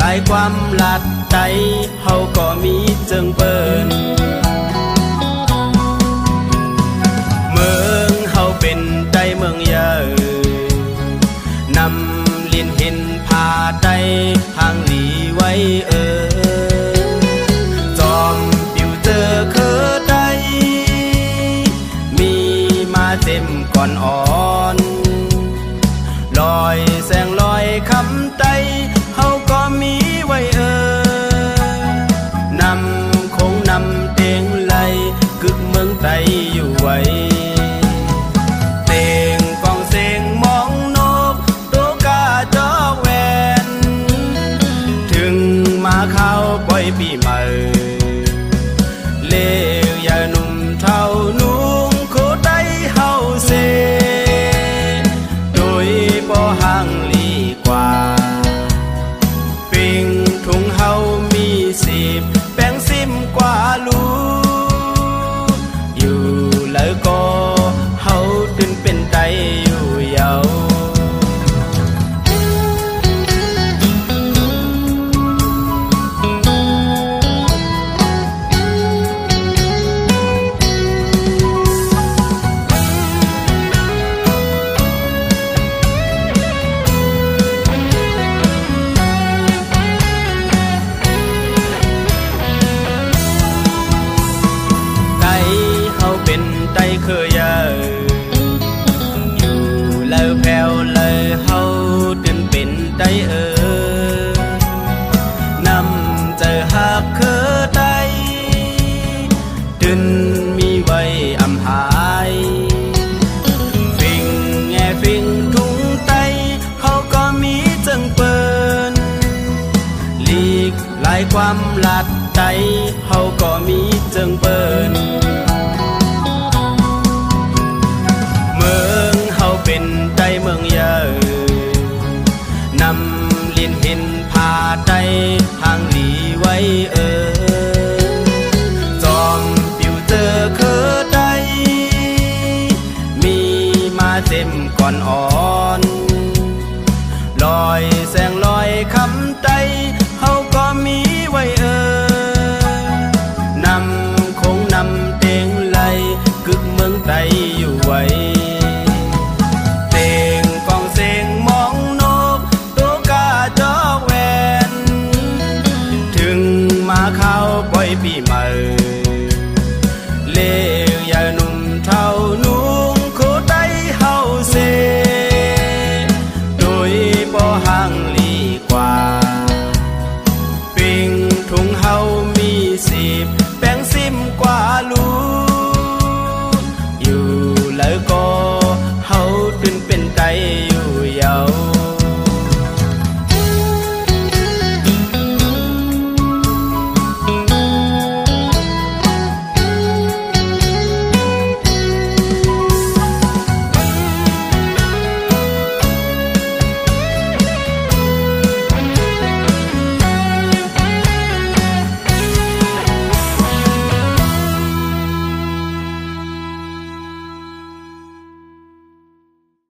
ลายความหลัดใจเฮาก็มีจึงเปิ้นเมืองเฮาเป็นใจเมืองใหญ่นำลินเห็นพาใจทางหลีไว้เออจอมปิวเจอเคอใดมีมาเต็มก่อนอ่อน ลอยแสงลอยคำใจ อยปีใหม่ายความหลัดใจเฮาก็มีจึงเปิ้นเมืองเฮาเป็นใจเมืองใหญ่นำเลียนเห็นพาใจทางหลีไว้เออจอมปิวเจอเคอใดมีมาเต็มก่อนออน ค่อยปีใหม่ เลวอย่าหนุ่มเท่านุ่งโคได้เฮาเซ โดยบ่ห่างลีกว่า